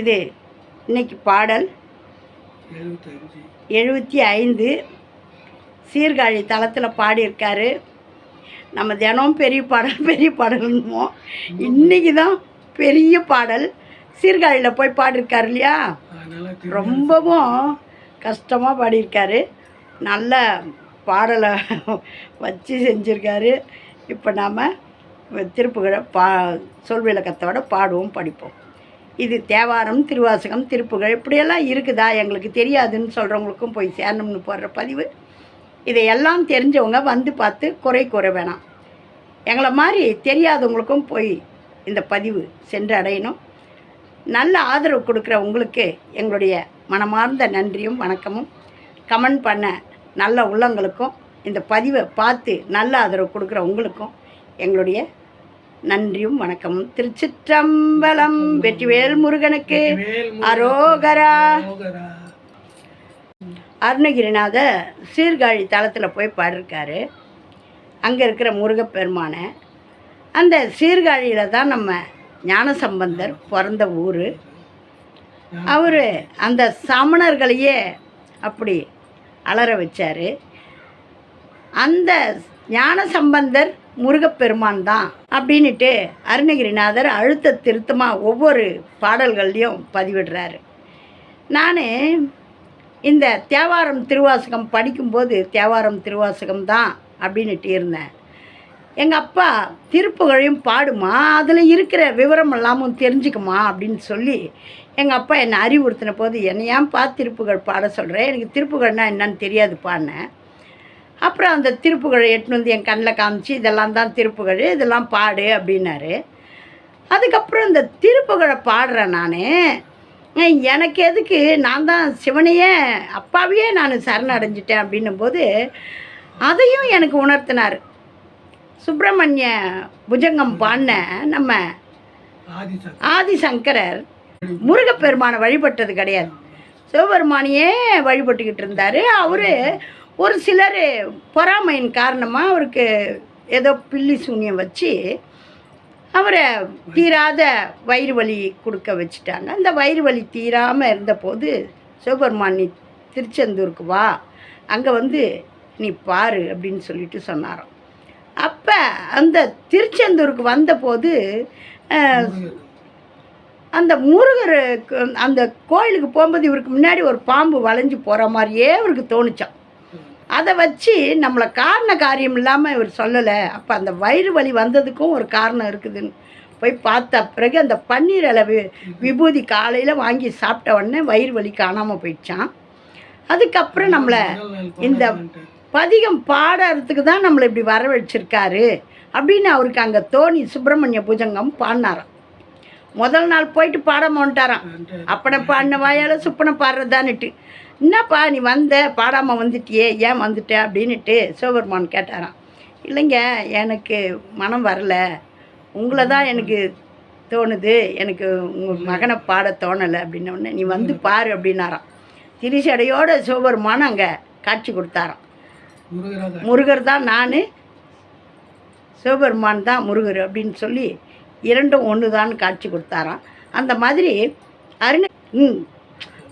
இது இன்னைக்கு பாடல். எழுபத்தி ஐந்து சீர்காழி தளத்தில் பாடியிருக்காரு. நம்ம தினம் பெரிய பாடல் பெரிய பாடல்னுமோ இன்னைக்கு தான் பெரிய பாடல். சீர்காழியில் போய் பாடியிருக்காரு இல்லையா? ரொம்பவும் கஷ்டமாக பாடியிருக்காரு. நல்ல பாடலை வச்சு செஞ்சுருக்காரு. இப்போ நாம் திருப்புகழை பா சொல் விளக்கத்தோட பாடுவோம் படிப்போம். இது தேவாரம் திருவாசகம் திருப்புகழ் இப்படியெல்லாம் இருக்குதா எங்களுக்கு தெரியாதுன்னு சொல்கிறவங்களுக்கும் போய் சேரணும்னு போடுற பதிவு. இதையெல்லாம் தெரிஞ்சவங்க வந்து பார்த்து குறை கூற வேணாம். எங்களை மாதிரி தெரியாதவங்களுக்கும் போய் இந்த பதிவு சென்று அடையணும். நல்ல ஆதரவு கொடுக்குற உங்களுக்கு எங்களுடைய மனமார்ந்த நன்றியும் வணக்கமும். கமெண்ட் பண்ண நல்ல உள்ளங்களுக்கும் இந்த பதிவை பார்த்து நல்ல ஆதரவு கொடுக்குற உங்களுக்கும் எங்களுடைய நன்றியும் வணக்கமும். திருச்சிற்றம்பலம் வெற்றிவேல் முருகனுக்கு. அரோகரா. அருணகிரிநாதர் சீர்காழி தளத்தில் போய் பாடிருக்காரு. அங்கே இருக்கிற முருகப்பெருமானை. அந்த சீர்காழியில் தான் நம்ம ஞானசம்பந்தர் பிறந்த ஊர். அவர் அந்த சமணர்களையே அப்படி அலற வச்சார். அந்த ஞானசம்பந்தர் முருகப்பெருமான் தான் அப்படின்ட்டு அருணகிரிநாதர் அழுத்த திருத்தமாக ஒவ்வொரு பாடல்கள்லையும் பதிவிடுறாரு. நான் இந்த தேவாரம் திருவாசகம் படிக்கும்போது தேவாரம் திருவாசகம் தான் அப்படின்னுட்டு இருந்தேன். எங்கள் அப்பா திருப்புகழையும் பாடுமா அதில் இருக்கிற விவரம் எல்லாமும் தெரிஞ்சுக்குமா அப்படின்னு சொல்லி எங்கள் அப்பா என்னை அறிவுறுத்தின போது என்னை ஏன்பா திருப்புகழ் பாட சொல்கிறேன் எனக்கு திருப்புகழ்னால் என்னன்னு தெரியாது பாடினேன் அப்புறம் அந்த திருப்புகழை எட்டுன்னு வந்து என் கண்ணில் காமிச்சு இதெல்லாம் தான் திருப்புகழ் இதெல்லாம் பாடு அப்படின்னாரு. அதுக்கப்புறம் இந்த திருப்புகழை பாடுறேன் நான். எனக்கு எதுக்கு? நான் தான் சிவனையே அப்பாவையே நான் சரணடைஞ்சிட்டேன் அப்படின்னும் போது அதையும் எனக்கு உணர்த்தினார். சுப்பிரமணிய புஜங்கம் பாடின நம்ம ஆதிசங்கரர் முருகப்பெருமானை வழிபட்டது கிடையாது. சிவபெருமானையே வழிபட்டுக்கிட்டு இருந்தார். அவர் ஒரு சிலர் பொறாமையின் காரணமாக அவருக்கு ஏதோ பில்லி சூனியம் வச்சு அவரை தீராத வயிறு வலி கொடுக்க வச்சுட்டாங்க. அந்த வயிறு வலி தீராமல் இருந்தபோது சிவபெருமான் நீ திருச்செந்தூருக்கு வா. அங்கே வந்து நீ பாரு அப்படின்னு சொல்லிட்டு சொன்னாராம். அப்போ அந்த திருச்செந்தூருக்கு வந்தபோது அந்த முருகருக்கு அந்த கோயிலுக்கு போகும்போது இவருக்கு முன்னாடி ஒரு பாம்பு வளைஞ்சு போகிற மாதிரியே இவருக்கு தோணுச்சான் அதை வச்சு நம்மளை காரண காரியம் இல்லாமல் இவர் சொல்லலை. அப்போ அந்த வயிறு வலி வந்ததுக்கும் ஒரு காரணம் இருக்குதுன்னு போய் பார்த்த பிறகு அந்த பன்னீர் அளவு விபூதி காலையில் வாங்கி சாப்பிட்ட உடனே வயிறு வலி காணாமல் போயிடுச்சான் அதுக்கப்புறம் நம்மளை இந்த பதிகம் பாடுறதுக்கு தான் நம்மளை இப்படி வர வச்சிருக்காரு அப்படின்னு அவருக்கு அங்கே தோணி சுப்பிரமணிய புஜங்கம் பாடினாராம். முதல் நாள் போயிட்டு பாட மாட்டாராம் ரெண்டு அப்பனை பாடின வாயால் சுப்பனை பாடுறதான்னுட்டு. என்னப்பா நீ வந்த பாடாமல் வந்துட்டியே ஏன் வந்துட்ட? அப்படின்னுட்டு சிவபெருமான் கேட்டாராம். இல்லைங்க எனக்கு மனம் வரல. உங்களை தான் எனக்கு தோணுது. எனக்கு உங்கள் மகனை பாட தோணலை. அப்படின்ன உடனே நீ வந்து பாரு அப்படின்னாராம். திரிசடையோட சிவபெருமான் அங்கே காட்சி கொடுத்தாராம். முருகர் தான் நான். சிவபெருமான் தான் முருகர் அப்படின்னு சொல்லி இரண்டும் ஒன்று தான் காட்சி கொடுத்தாராம். அந்த மாதிரி அருண ம்,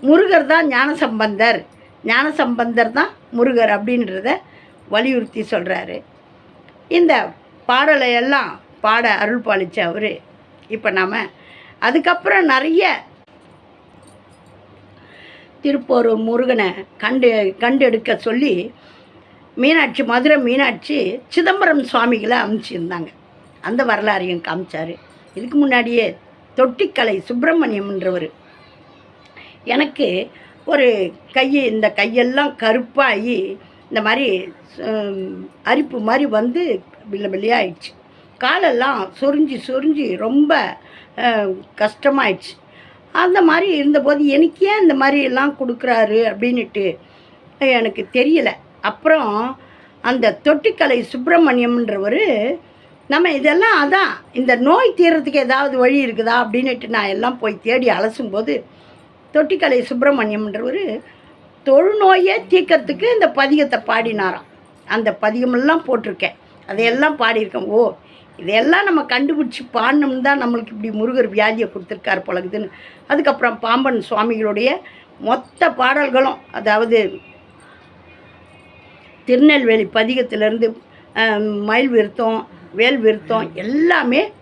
முருகர் தான் ஞானசம்பந்தர். ஞானசம்பந்தர் தான் முருகர் அப்படின்றத வலியுறுத்தி சொல்கிறாரு இந்த பாடலை எல்லாம் பாட அருள் பாலிச்ச அவர் இப்போ நாம் அதுக்கப்புறம் நிறைய திருப்போரூர் முருகனை கண்டு கண்டெடுக்க சொல்லி மீனாட்சி மதுரை மீனாட்சி சிதம்பரம் சுவாமிகளை அமுச்சிருந்தாங்க அந்த வரலாறையும் காமிச்சார். இதுக்கு முன்னாடியே தொட்டிக்கலை சுப்பிரமணியம்ன்றவர் எனக்கு ஒரு கை இந்த கையெல்லாம் கருப்பாகி இந்த மாதிரி அரிப்பு மாதிரி வந்து வெள்ளை வெள்ளையாயிடுச்சு காலெல்லாம் சொரிஞ்சு சொரிஞ்சு ரொம்ப கஷ்டமாயிடுச்சு. அந்த மாதிரி இருந்தபோது எனக்கு ஏன் இந்த மாதிரி எல்லாம் கொடுக்குறாரு அப்படின்னுட்டு எனக்கு தெரியல. அப்புறம் அந்த தொட்டிக்கலை சுப்பிரமணியம்ன்றவர் நம்ம இதெல்லாம் அதான் இந்த நோய் தீர்றதுக்கு ஏதாவது வழி இருக்குதா அப்படின்னுட்டு நான் எல்லாம் போய் தேடி அலசும்போது தொட்டிக்கலை சுப்பிரமணியம்ன்றவர் தொழுநோயே தீர்க்கறதுக்கு இந்த பதிகத்தை பாடினாராம். அந்த பதிகமெல்லாம் போட்டிருக்கேன். அதையெல்லாம் பாடியிருக்கேன். ஓ இதையெல்லாம் நம்ம கண்டுபிடிச்சி பாடணும்னு தான் நம்மளுக்கு இப்படி முருகர் வியாதியை கொடுத்துருக்காரு பழகுதுன்னு அதுக்கப்புறம் பாம்பன் சுவாமிகளுடைய மொத்த பாடல்களும் அதாவது திருநெல்வேலி பதிகத்திலேருந்து மயில் விருத்தம் வேல் விருத்தம் எல்லாமே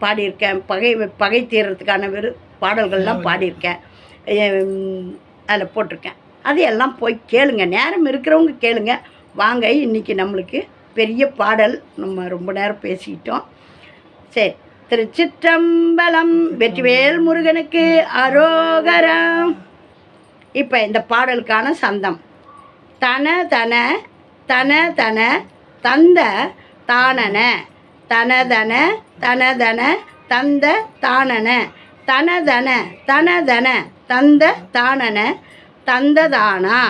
பாடியிருக்கேன். பகை பகை தீர்றதுக்கான வெறு பாடல்கள்லாம் பாடியிருக்கேன். அதில் போட்டிருக்கேன். அதையெல்லாம் போய் கேளுங்க. நேரம் இருக்கிறவங்க கேளுங்க. வாங்க இன்றைக்கி நம்மளுக்கு பெரிய பாடல். நம்ம ரொம்ப நேரம் பேசிக்கிட்டோம். சரி. திருச்சிற்றம்பலம் வெற்றிவேல் முருகனுக்கு அரோகரம் இப்போ இந்த பாடலுக்கான சந்தம். தன தன தன தன தந்த தானன. தனதன தனதன தந்த தானன. தனதன தனதன தந்த தானன. தந்ததானா?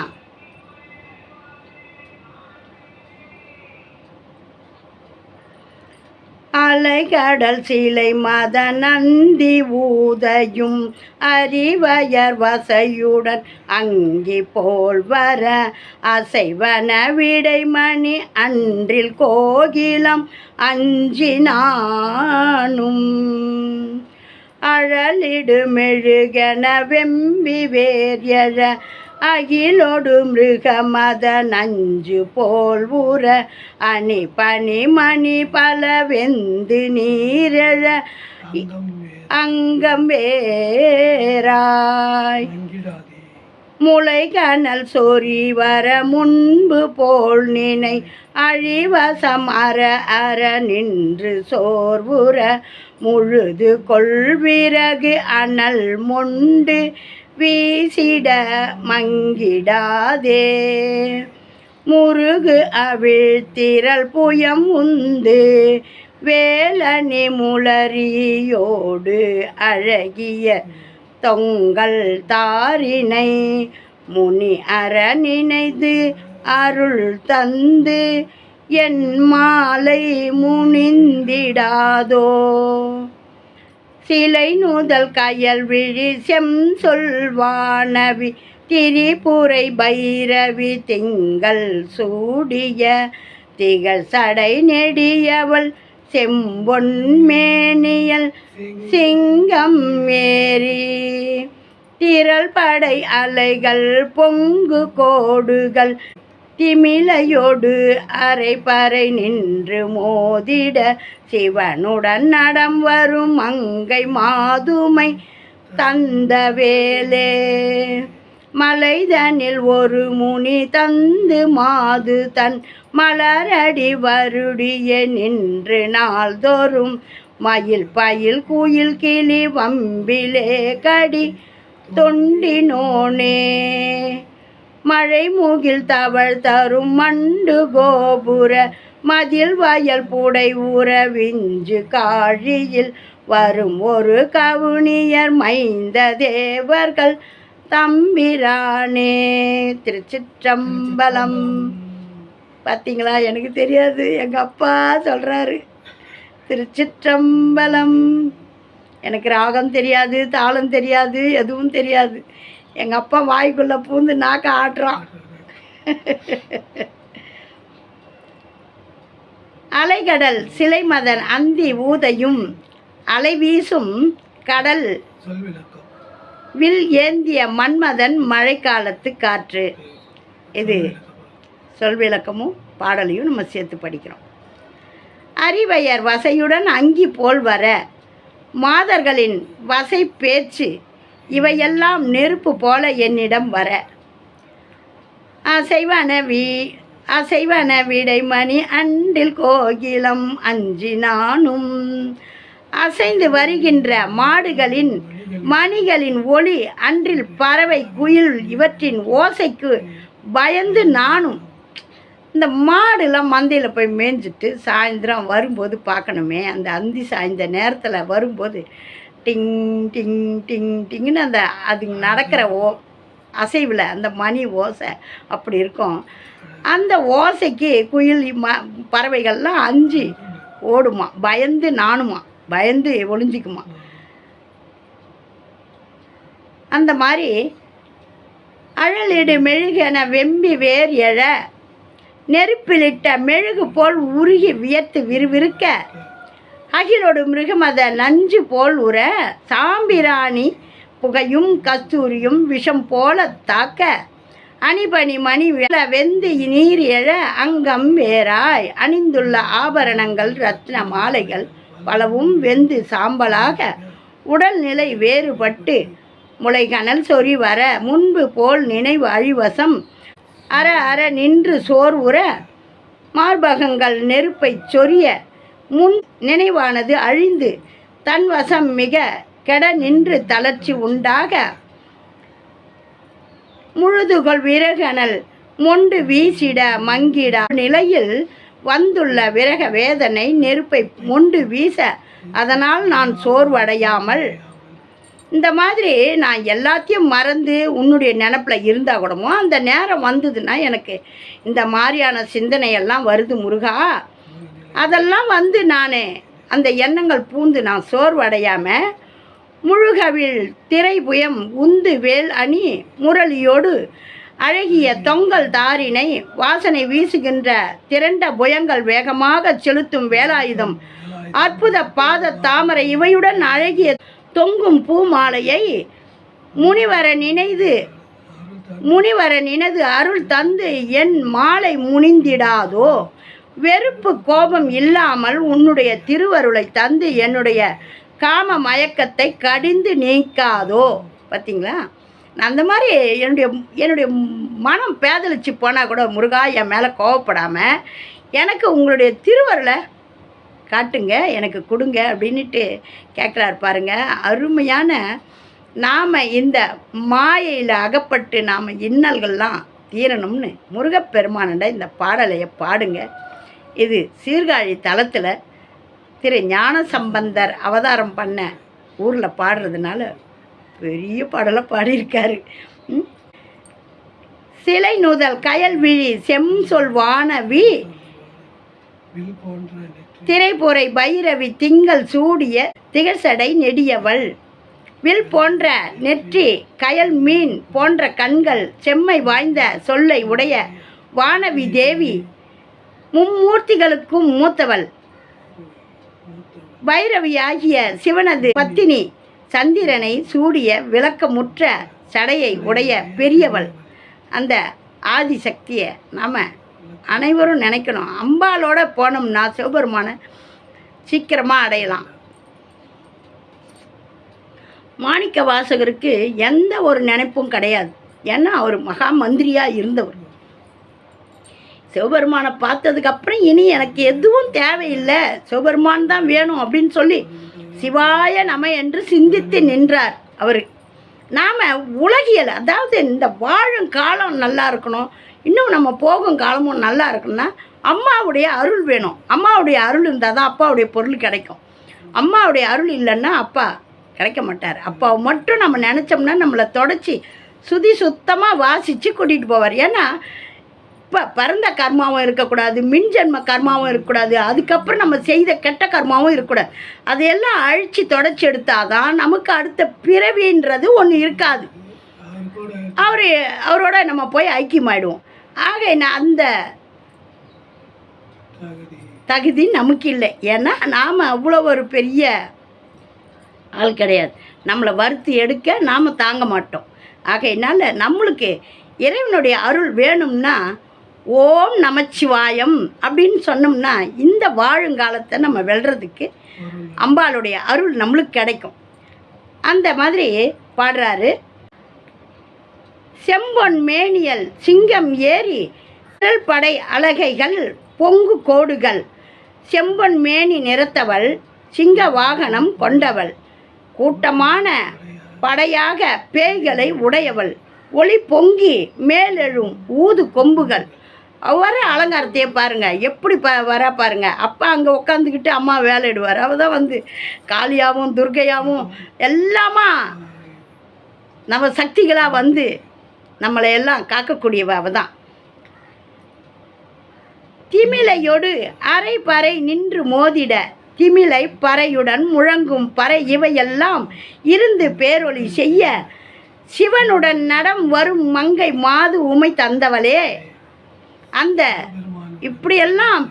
அலைகடல் சிலை மத நந்தி ஊதையும் அறிவயர் வசையுடன் அங்கி போல் வர அசைவன விடைமணி அன்றில் கோகிலம் அஞ்சினானும். அழலிடு மெழுகென வெம்பி வேர்யழ அகிலோடு மிருகமத நஞ்சு போல் ஊற அணி பனி மணி பல வெந்து நீரழ அங்கம் வேராய் முளை கனல் சொறி வர முன்பு போல் நினை அழிவசம் அற அற நின்று சோர்வுற முழுது கொள்விறகு அனல் மொண்டு வீசிட மங்கிடாதே. முருகு அவிழ்த்திரள் புயம் உந்து வேலனி முளரியோடு அழகிய தொங்கல் தாரினை முனி அரணினைந்து அருள் தந்து என் மாலை முனிந்திடாதோ. சிலை நூதல் கயல் விழி செம் சொல்வானவி திரிபுரை பைரவி திங்கள் சூடிய திகழ் சடை நெடியவள் செம்பொன்மேனியல் சிங்கம் ஏறி திரள் படை அலைகள் பொங்கு கோடுகள் திமிலையோடு அரைப்பறை நின்று மோதிட சிவனுடன் நடம் வரும் மங்கை மாதுமை தந்த வேலே. மலைதனில் ஒரு முனி தந்து மாது தன் மலரடி வருடிய நின்று நாள்தோறும் மயில் பயில் குயில் கிளி வம்பிலே கடி தொண்டினோனே. மழை மூகில் தவழ் தரும் மண்டு கோபுர மதில் வயல் பூடை ஊற விஞ்சு காழியில் வரும் ஒரு கவுனியர் மைந்த தேவர்கள் தம்பிரானே. திருச்சிற்றம்பலம். பார்த்தீங்களா எனக்கு தெரியாது. எங்கள் அப்பா சொல்கிறாரு திருச்சிற்றம்பலம். எனக்கு ராகம் தெரியாது தாளம் தெரியாது எதுவும் தெரியாது. எங்கள் அப்பா வாய்க்குள்ளே பூந்து நாக்க ஆட்டுறான். அலைகடல் சிலை மதன் அந்தி ஊதையும் அலை வீசும் கடல். வில் ஏந்திய மன்மதன் மழைக்காலத்து காற்று. இது சொல்விளக்கமும் பாடலையும் நம்ம சேர்த்து படிக்கிறோம். அறிவையர் வசையுடன் அங்கி போல் வர மாதர்களின் வசை பேச்சு இவையெல்லாம் நெருப்பு போல என்னிடம் வர. அசைவன வீ அசைவன விடைமணி அண்டில் கோகிலம் அஞ்சினானும் அசைந்து வருகின்ற மாடுகளின் மணிகளின் ஒளி அன்றில் பறவை குயில் இவற்றின் ஓசைக்கு பயந்து நானும். இந்த மாடுலாம் மந்தையில் போய் மேய்ஞ்சிட்டு சாயந்தரம் வரும்போது பார்க்கணுமே. அந்த அந்தி சாய்ந்த நேரத்தில் வரும்போது டிங் டிங் டிங் டிங்னு அந்த அது நடக்கிற ஓ அசைவில் அந்த மணி ஓசை அப்படி இருக்கும். அந்த ஓசைக்கு குயில் ம பறவைகள்லாம் அஞ்சு ஓடுமா பயந்து நானுமா பயந்து ஒளிஞ்சிக்குமா. அந்த மாதிரி அழலிடு மெழுகென வெம்பி வேர் எழ நெருப்பிலிட்ட மெழுகு போல் உருகி வியத்து விறுவிறுக்க அகிலோடு மிருகமத நஞ்சு போல் உற சாம்பிராணி புகையும் கஸ்தூரியும் விஷம் போல தாக்க. அணிபணி மணி வெந்து நீர் எழ அங்கம் வேறாய். அணிந்துள்ள ஆபரணங்கள் ரத்ன மாலைகள் பலவும் வெந்து சாம்பலாக. உடல்நிலை வேறுபட்டு முளைகனல் சொறி வர முன்பு போல் நினைவு அழிவசம். அற அற நின்று சோர்வுற மார்பகங்கள் நெருப்பைச் சொரிய முன் நினைவானது அழிந்து தன் வசம் மிக கெட நின்று தளர்ச்சி உண்டாக. முழுதுகொள் விறகனல் மொண்டு வீசிட மங்கிட நிலையில் வந்துள்ள விரக வேதனை நெருப்பை மொண்டு வீச அதனால் நான் சோர்வடையாமல். இந்த மாதிரி நான் எல்லாத்தையும் மறந்து உன்னுடைய நினப்பில் இருந்தால் கூடமோ அந்த நேரம் வந்ததுன்னா எனக்கு இந்த மாதிரியான சிந்தனையெல்லாம் வருது முருகா. அதெல்லாம் வந்து நான் அந்த எண்ணங்கள் பூந்து நான் சோர்வடையாமல் முழுகவில் திரைபுயம் உந்து வேல் அணி முரளியோடு அழகிய தொங்கல் தாரினை வாசனை வீசுகின்ற திரண்ட புயங்கள் வேகமாக செலுத்தும் வேலாயுதம். அற்புத பாத தாமரை இவையுடன் அழகிய தொங்கும் பூமாலையை முனிவர நினைது முனிவர நினது அருள் தந்து என் மாலை முனிந்திடாதோ? வெறுப்பு கோபம் இல்லாமல் உன்னுடைய திருவருளை தந்து என்னுடைய காம மயக்கத்தை கடிந்து நீக்காதோ. பார்த்தீங்களா நான் அந்த மாதிரி என்னுடைய என்னுடைய மனம் பேதலிச்சு போனால் கூட முருகா என் மேலே கோவப்படாமல் எனக்கு உங்களுடைய திருவருளை காட்டுங்க எனக்கு கொடுங்க அப்படின்ட்டு கேட்குறாரு பாருங்க. அருமையான நாம் இந்த மாயையில் அகப்பட்டு நாம் இன்னல்கள்லாம் தீரணும்னு முருகப்பெருமானண்ட இந்த பாடலையை பாடுங்க. இது சீர்காழி தலத்தில் திரு ஞான சம்பந்தர் அவதாரம் பண்ண ஊரில் பாடுறதுனால பெரிய பாடலை பாடியிருக்காரு. சிலை நூதல் கயல் விழி செம் சொல் வானவி வில் போன்ற நெற்றி திரைபுரை பைரவி திங்கள் சூடிய திகழ்சடை நெடியவள் வில் போன்ற நெற்றி கயல் மீன் போன்ற கண்கள் செம்மை வாய்ந்த சொல்லை உடைய வானவி தேவி மும்மூர்த்திகளுக்கும் மூத்தவள். பைரவி ஆகிய சிவனது பத்தினி சந்திரனை சூடிய விளக்கமுற்ற சடையை உடைய பெரியவள். அந்த ஆதிசக்தியை நாம் அனைவரும் நினைக்கணும். அம்பாலோட போனோம்னா சிவபெருமானை சீக்கிரமாக அடையலாம். மாணிக்க வாசகருக்கு எந்த ஒரு நினைப்பும் கிடையாது. ஏன்னா அவர் மகா மந்திரியாக இருந்தவர். சிவபெருமானை பார்த்ததுக்கு அப்புறம் இனி எனக்கு எதுவும் தேவையில்லை. சிவபெருமான் தான் வேணும் அப்படின்னு சொல்லி சிவாய நம என்று சிந்தித்து நின்றார் அவர். நாம் உலகியல் அதாவது இந்த வாழும் காலம் நல்லா இருக்கணும். இன்னும் நம்ம போகும் காலமும் நல்லா இருக்கணும்னா அம்மாவுடைய அருள் வேணும். அம்மாவுடைய அருள் இருந்தால் தான் அப்பாவுடைய பொருள் கிடைக்கும். அம்மாவுடைய அருள் இல்லைன்னா அப்பா கிடைக்க மாட்டார். அப்பாவை மட்டும் நம்ம நினச்சோம்னா நம்மளை தொடச்சி சுதி சுத்தமாக வாசித்து கூட்டிகிட்டு போவார். ஏன்னா இப்போ பிறந்த கர்மாவும் இருக்கக்கூடாது மின்ஜென்ம கர்மாவும் இருக்கக்கூடாது அதுக்கப்புறம் நம்ம செய்த கெட்ட கர்மாவும் இருக்கக்கூடாது. அதையெல்லாம் அழித்து தொடச்சி எடுத்தாதான் நமக்கு அடுத்த பிறவின்றது ஒன்று இருக்காது. அவர் அவரோட நம்ம போய் ஐக்கியமாயிடுவோம். ஆக நான் அந்த தகுதி தகுதி நமக்கு இல்லை. ஏன்னா நாம் அவ்வளோ ஒரு பெரிய ஆள் கிடையாது. நம்மளை வறுத்து எடுக்க நாம் தாங்க மாட்டோம். ஆகையினால நம்மளுக்கு இறைவனுடைய அருள் வேணும்னா ஓம் நமச்சிவாயம் அப்படின்னு சொன்னோம்னா இந்த வாழுங்காலத்தை நம்ம வெல்றதுக்கு அம்பாளுடைய அருள் நம்மளுக்கு கிடைக்கும். அந்த மாதிரி பாடுறாரு. செம்பொன் மேனியல் சிங்கம் ஏறி திரள் படை அலகைகள் பொங்கு கோடுகள். செம்பொன் மேனி நிறத்தவள் சிங்க வாகனம் கொண்டவள். கூட்டமான படையாக பேய்களை உடையவள். ஒளி பொங்கி மேலெழும் ஊது கொம்புகள் வர அலங்காரத்தையே பாருங்கள் எப்படி ப வரா பாருங்கள் அப்பா அங்கே உட்காந்துக்கிட்டு அம்மா வேலையிடுவார். அவ தான் வந்து காளியாகவும் துர்கையாகவும் எல்லாமா நம்ம சக்திகளாக வந்து நம்மளை எல்லாம் காக்கக்கூடியவ அவ தான் திமிலையோடு அரை பறை நின்று மோதிட திமிலை பறையுடன் முழங்கும் பறை இவையெல்லாம் இருந்து பேரொளி செய்ய சிவனுடன் நடம் வரும் மங்கை மாது உமை தந்தவளே. அந்த இப்படியெல்லாம்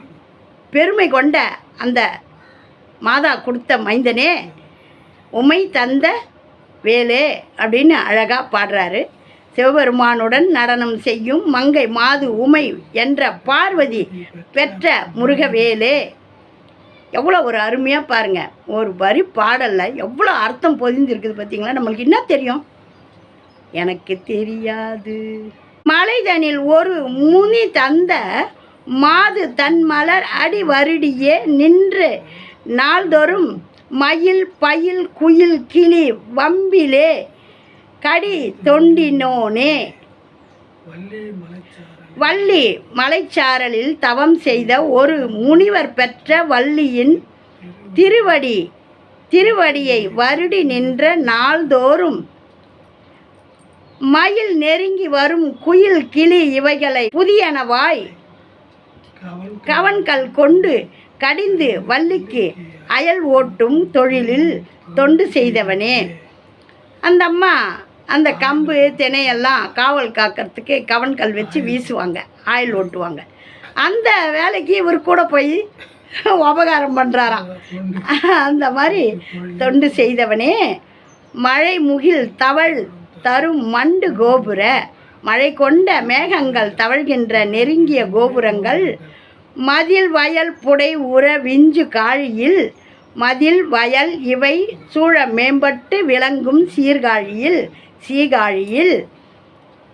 பெருமை கொண்ட அந்த மாதா கொடுத்த மைந்தனே உமை தந்த வேலே அப்படின்னு அழகாக பாடுறாரு. சிவபெருமானுடன் நடனம் செய்யும் மங்கை மாது உமை என்ற பார்வதி பெற்ற முருகவேலே. எவ்வளோ ஒரு அருமையாக பாருங்கள் ஒரு வரி பாடலில் எவ்வளோ அர்த்தம் பொதிஞ்சிருக்குது பார்த்தீங்களா நம்மளுக்கு என்ன தெரியும்? எனக்கு தெரியாது. மலைதனில் ஒரு முனி தந்த மாது தன் மலர் அடி வருடியே நின்று நாள்தோறும் மயில் பயில் குயில் கிளி வம்பிலே கடி தொண்டினோனே. வள்ளி வள்ளி மலைச்சாரலில் தவம் செய்த ஒரு முனிவர் பெற்ற வள்ளியின் திருவடி திருவடியை வருடி நின்ற நாள்தோறும் மயில் நெருங்கி வரும் குயில் கிளி இவைகளை புதியனவாய் கவன்கள் கொண்டு கடிந்து வள்ளிக்கு அயல் ஓட்டும் தொழிலில் தொண்டு செய்தவனே. அந்த அம்மா அந்த கம்பு தினையெல்லாம் காவல் காக்கிறதுக்கு கவன்கள் வச்சு வீசுவாங்க ஆயில் ஓட்டுவாங்க. அந்த வேலைக்கு இவர் கூட போய் உபகாரம் பண்ணுறாராம் அந்த மாதிரி தொண்டு செய்தவனே. மழை முகில் தவழ் தரும் மண்டு கோபுர மழை கொண்ட மேகங்கள் தவழ்கின்ற நெருங்கிய கோபுரங்கள் மதில் வயல் புடை உற விஞ்சு காழியில் மதில் வயல் இவை சூழ மேம்பட்டு விளங்கும் சீர்காழியில் சீகாழியில்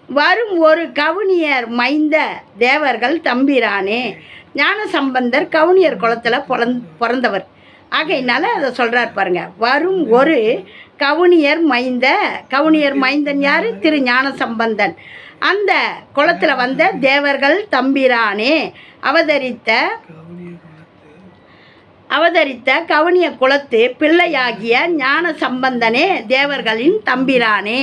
வரும் ஒரு கவுனியர் மைந்த தேவர்கள் தம்பிரானே ஞான சம்பந்தர் கவுனியர் குளத்தில் பிறந் பிறந்தவர். ஆகையினால அதை சொல்கிறார் பாருங்கள் வரும் ஒரு கவுனியர் மைந்த கவுனியர் மைந்தன் யார்? திரு ஞான சம்பந்தன் அந்த குளத்தில் வந்த தேவர்கள் தம்பிரானே அவதரித்த அவதரித்த கவனிய குலத்து பிள்ளையாகிய ஞான சம்பந்தனே தேவர்களின் தம்பிரானே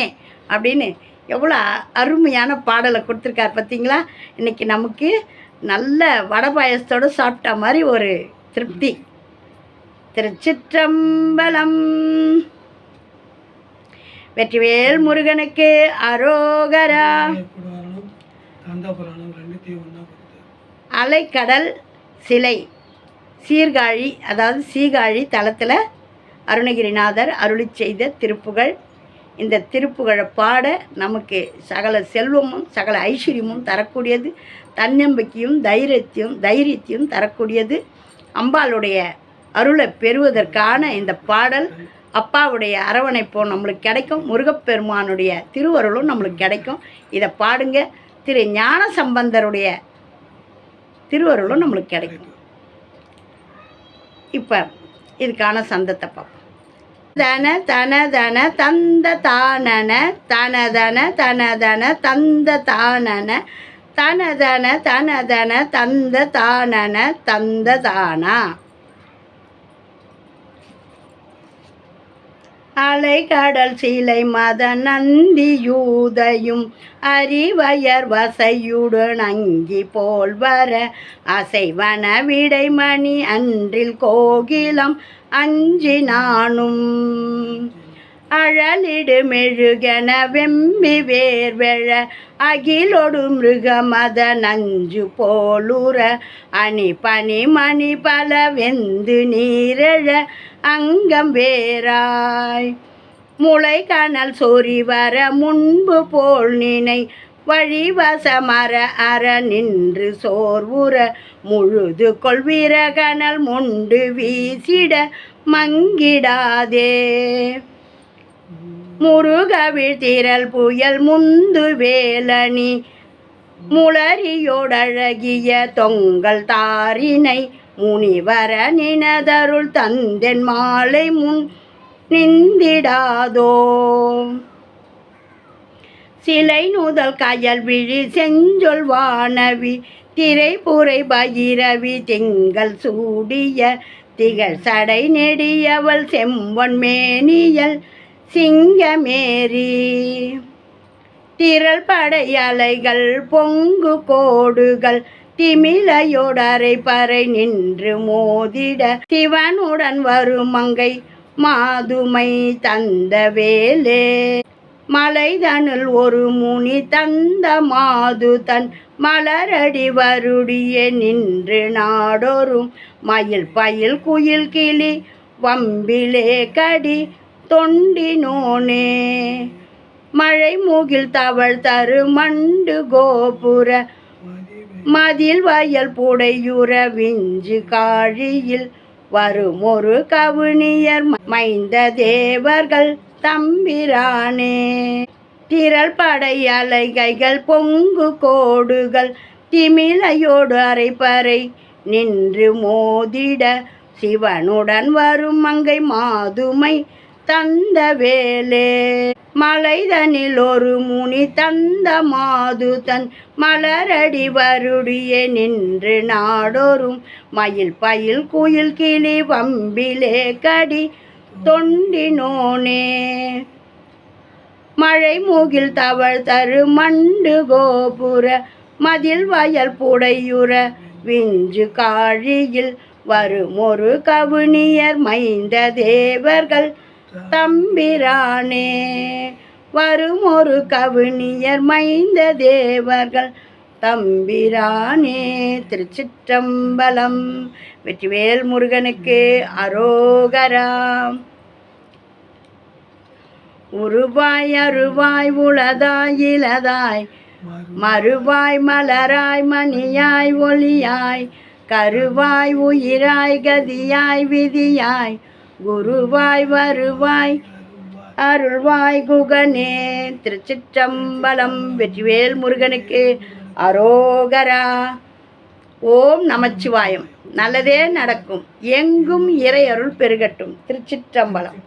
அப்படின்னு எவ்வளோ அருமையான பாடலை கொடுத்துருக்கார் பார்த்தீங்களா? இன்றைக்கி நமக்கு நல்ல வடை பாயசத்தோடு சாப்பிட்ட மாதிரி ஒரு திருப்தி. திருச்சிற்றம்பலம். வெற்றிவேல் முருகனுக்கு அரோகரா. அலைக்கடல் சிலை சீர்காழி அதாவது சீகாழி தளத்தில் அருணகிரிநாதர் அருளி செய்த திருப்புகழ் இந்த திருப்புகழை பாட நமக்கு சகல செல்வமும் சகல ஐஸ்வர்யமும் தரக்கூடியது. தன்னம்பிக்கையும் தைரியத்தையும் தைரியத்தையும் தரக்கூடியது. அம்பாளுடைய அருளை பெறுவதற்கான இந்த பாடல் அப்பாவுடைய அரவணைப்பும் நம்மளுக்கு கிடைக்கும். முருகப்பெருமானுடைய திருவருளும் நம்மளுக்கு கிடைக்கும். இதை பாடுங்க. திரு ஞான சம்பந்தருடைய திருவருளும் நம்மளுக்கு கிடைக்கும். இப்போ இதுக்கான சந்தத்தை பார்ப்போம். தன தன தன தந்த தானன தனதன தனதன தந்த தானன தனதன தனதன தந்த தானன தந்த தானா. அலை கடல் சிலை மத நந்தியூதையும் அறிவயர் வசையுடன் அங்கி போல் வர அசைவன விடைமணி அன்றில் கோகிலம் அஞ்சி நானும் அழலிடு மெழுகென வெம்பி வேர்வெழ அகிலொடு மிருகமத நஞ்சு போலுற அணி பனி மணி பல வெந்து நீரழ அங்கம் வேறாய். முளை கணல் சொறி வர முன்பு போல் நினை வழிவசமர அற நின்று சோர்வுற முழுது கொள்வீர கணல் முண்டு வீசிட மங்கிடாதே. முருகவிழ்திரல் புயல் முந்து வேலணி முளரியோடழகிய தொங்கல் தாரினை முனிவர நினதருள் தந்தென் மாலை முன் நிந்திடாதோ. சிலை நுதல் கயல் விழி செஞ்சொல் வானவி திரைப்புரை பகிரவி திங்கள் சூடிய திகழ் சடை நெடியவள் செம்பொன் மேனியல் சிங்கமேரி. திரள் படை அலைகள் பொங்கு கோடுகள் திமிலையோடரை பறை நின்று மோதிட சிவனுடன் வரும் மங்கை மாதுமை தந்த வேலே. மலைதனுள் ஒரு முனி தந்த மாது தன் மலரடி வருடிய நின்று நாடோறும் மயில் பயில் குயில் கிளி வம்பிலே கடி தொண்டினோனே. மழை மூகில் தவள் தரு மண்டு கோபுர. மதில் வயல் புடையுற விஞ்சு காழியில் வரும் ஒரு கவுனியர் மைந்த தேவர்கள் தம்பிரானே. திரள் படை அலைகைகள் பொங்கு கோடுகள் திமிலையோடு அரைப்பறை நின்று மோதிட. சிவனுடன் வரும் மங்கை மாதுமை தந்த வேலே. மலைதனில் ஒரு முனி தந்த மாது தன் மலரடி வருடிய நின்று நாடோறும் மயில் பயில் குயில் கிளி வம்பிலே கடி தொண்டினோனே. மழை மூகில் தவழ் தரு மண்டு கோபுர மதில் வயல் புடையுற விஞ்சு காழியில் வரும் ஒரு கவுனியர் மைந்த தேவர்கள். தம்பிரானே வரும் ஒரு கவினியர் மைந்த தேவர்கள். தம்பிரானே திருச்சிற்றம்பலம் வெற்றிவேல் முருகனுக்கு அரோகராம் உருவாய் அருவாய் உளதாய் இலதாய் மறுவாய் மலராய் மணியாய் ஒளியாய் கருவாய் உயிராய் கதியாய் விதியாய் குருவாய் வருவாய் அருள்வாய் குகனே. திருச்சிற்றம்பலம் வெற்றிவேல் முருகனுக்கு அரோகரா. ஓம் நமச்சிவாயம். நல்லதே நடக்கும். எங்கும் இறை அருள் பெருகட்டும். திருச்சிற்றம்பலம்.